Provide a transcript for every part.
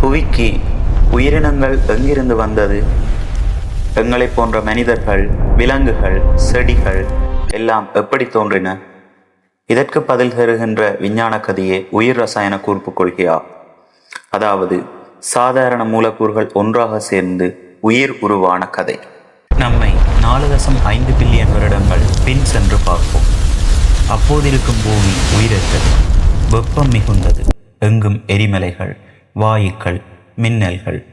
புவிக்கு உயிரினங்கள் எங்கிருந்து வந்தது? எங்களைப் போன்ற மனிதர்கள் விலங்குகள் செடிகள் எல்லாம் எப்படி தோன்றின? இதற்கு பதில் தருகின்ற விஞ்ஞான கதையே உயிர் ரசாயன கூர்ப்பு கொள்கையா? அதாவது சாதாரண மூலக்கூறுகள் ஒன்றாக சேர்ந்து உயிர் உருவான கதை. நம்மை நாலு தசம் ஐந்து பில்லியன் வருடங்கள் பின் சென்று பார்ப்போம். அப்போதிருக்கும் பூமி உயிரற்றது வெப்பம் மிகுந்தது எங்கும் எரிமலைகள் வாயுக்கள் மின்னல்கள்.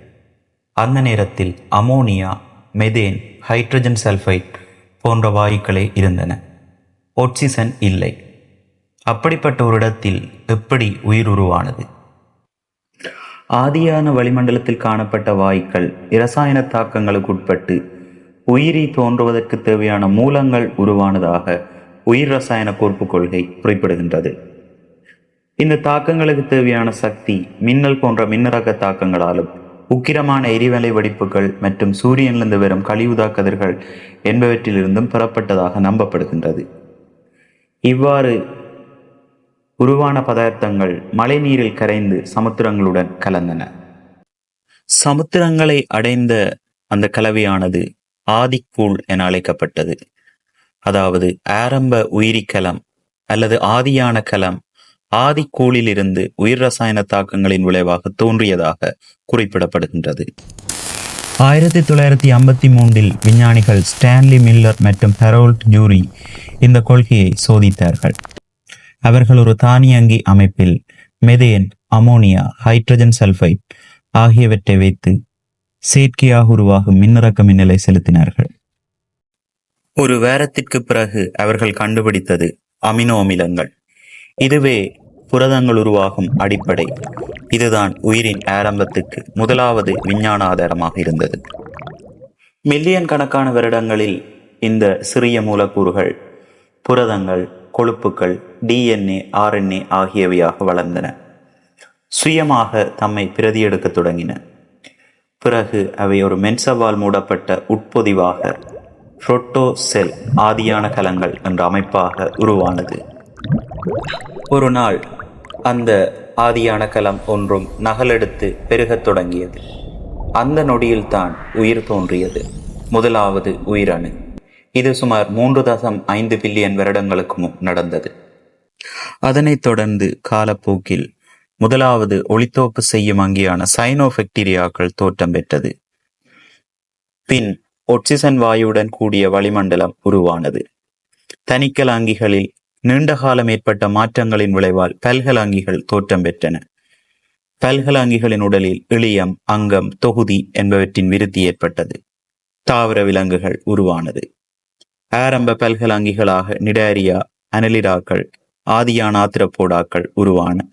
அந்த நேரத்தில் அமோனியா மெதேன் ஹைட்ரஜன் சல்ஃபைட் போன்ற வாயுக்களே இருந்தன. ஒட்சிசன் இல்லை. அப்படிப்பட்ட ஒரு இடத்தில் எப்படி உயிர் உருவானது? ஆதியான வளிமண்டலத்தில் காணப்பட்ட வாயுக்கள் இரசாயன தாக்கங்களுக்கு உட்பட்டு உயிரி தோன்றுவதற்கு தேவையான மூலங்கள் உருவானதாக உயிர் ரசாயன கோர்ப்பு கொள்கை குறிப்பிடுகின்றது. இந்த தாக்கங்களுக்கு தேவையான சக்தி மின்னல் போன்ற மின்னரக தாக்கங்களாலும் உக்கிரமான எரிவலை வெடிப்புகள் மற்றும் சூரியனிலிருந்து வரும் கழிவுதா கதிர்கள் என்பவற்றிலிருந்தும் பெறப்பட்டதாக நம்பப்படுகின்றது. இவ்வாறு உருவான பதார்த்தங்கள் மழைநீரில் கரைந்து சமுத்திரங்களுடன் கலந்தன. சமுத்திரங்களை அடைந்த அந்த கலவையானது ஆதிக்கூழ் என அழைக்கப்பட்டது. அதாவது ஆரம்ப உயிரிக்கலம் அல்லது ஆதியான கலம் ஆதிக்கூழிலிருந்து உயிர் ரசாயன தாக்கங்களின் விளைவாக தோன்றியதாக குறிப்பிடப்படுகின்றது. ஆயிரத்தி தொள்ளாயிரத்தி ஐம்பத்தி மூன்றில் விஞ்ஞானிகள் ஸ்டான்லி மில்லர் மற்றும் ஹெரோல்ட் ஜூரி இந்த கொள்கையை சோதித்தார்கள். அவர்கள் ஒரு தானியங்கி அமைப்பில் மெதேன் அமோனியா ஹைட்ரஜன் சல்ஃபைட் ஆகியவற்றை வைத்து செயற்கையாக உருவாகும் மின்னிறக்க மின்னலை செலுத்தினார்கள். ஒரு வாரத்திற்கு பிறகு அவர்கள் கண்டுபிடித்தது அமினோ அமிலங்கள். இதுவே புரதங்கள் உருவாகும் அடிப்படை. இதுதான் உயிரின் ஆரம்பத்துக்கு முதலாவது விஞ்ஞான ஆதாரமாக இருந்தது. மில்லியன் கணக்கான வருடங்களில் இந்த சிறிய மூலக்கூறுகள் புரதங்கள் கொழுப்புகள் டிஎன்ஏ ஆர்என்ஏ ஆகியவையாக வளர்ந்தன. சுயமாக தம்மை பிரதியெடுக்கத் தொடங்கின. பிறகு அவை ஒரு மென்சவால் மூடப்பட்ட உட்பொதிவாக புரோட்டோ செல் ஆதியான கலங்கள் என்ற அமைப்பாக உருவானது. ஒரு நாள் அந்த ஆதியான கலம் ஒன்றும் நகலெடுத்து பெருகத் தொடங்கியது. அந்த நொடியில்தான் உயிர் தோன்றியது. முதலாவது உயிரணு. இது சுமார் மூன்று தசம் ஐந்து பில்லியன் வருடங்களுக்கு முன் நடந்தது. அதனைத் தொடர்ந்து காலப்போக்கில் முதலாவது ஒளித்தோப்பு செய்யும் அங்கியான சைனோபெக்டீரியாக்கள் தோற்றம் பெற்றது. பின் ஒட்சிசன் வாயுடன் கூடிய வளிமண்டலம் உருவானது. தனிக்கல் அங்கிகளில் காலம் ஏற்பட்ட மாற்றங்களின் விளைவால் பல்கலாங்கிகள் தோற்றம் பெற்றன. பல்கலாங்கிகளின் உடலில் இளியம் அங்கம் தொகுதி என்பவற்றின் விருத்தி ஏற்பட்டது. தாவர விலங்குகள் உருவானது. ஆரம்ப பல்கலாங்கிகளாக நிடாரியா அனலிடாக்கள் ஆதியான ஆத்திரப்போடாக்கள் உருவான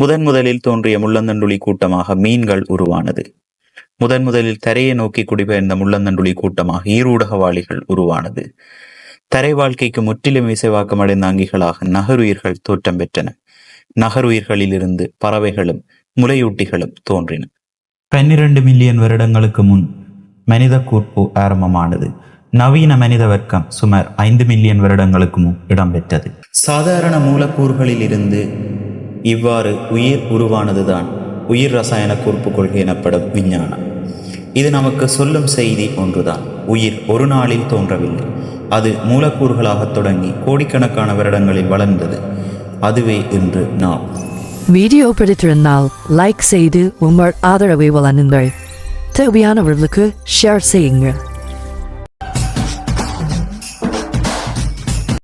முதன் முதலில் தோன்றிய முள்ளந்தண்டுளி கூட்டமாக மீன்கள் உருவானது. முதன் முதலில் தரையை நோக்கி குடிபெயர்ந்த முள்ளந்தண்டுளி கூட்டமாக ஈரூடகவாளிகள் உருவானது. தரை வாழ்க்கைக்கு முற்றிலும் இசைவாக்கம் அடைந்த அங்கிகளாக நகருயிர்கள் தோற்றம் பெற்றன. நகருயிர்களிலிருந்து பறவைகளும் முலையூட்டிகளும் தோன்றின. பன்னிரண்டு மில்லியன் வருடங்களுக்கு முன் மனித கூர்ப்பு ஆரம்பமானது. நவீன மனித வர்க்கம் சுமார் ஐந்து மில்லியன் வருடங்களுக்கு முன் இடம்பெற்றது. சாதாரண மூலக்கூறுகளில் இருந்து இவ்வாறு உயிர் உருவானதுதான். உயிர் ரசாயன கூர்ப்பு கொள்கை எனப்படும் விஞ்ஞானம். இது நமக்கு சொல்லும் செய்தி ஒன்றுதான். உயிர் ஒரு நாளில் தோன்றவில்லை. அது மூலக்கூறுகளாக தொடங்கி கோடிக்கணக்கான வருடங்களில் வளர்ந்தது. அதுவே இன்று நாம். வீடியோ பிடித்திருந்தால் லைக் செய்து உங்கள் ஆதரவை வழங்குங்கள். தேவையானவர்களுக்கு ஷேர் செய்யுங்கள்.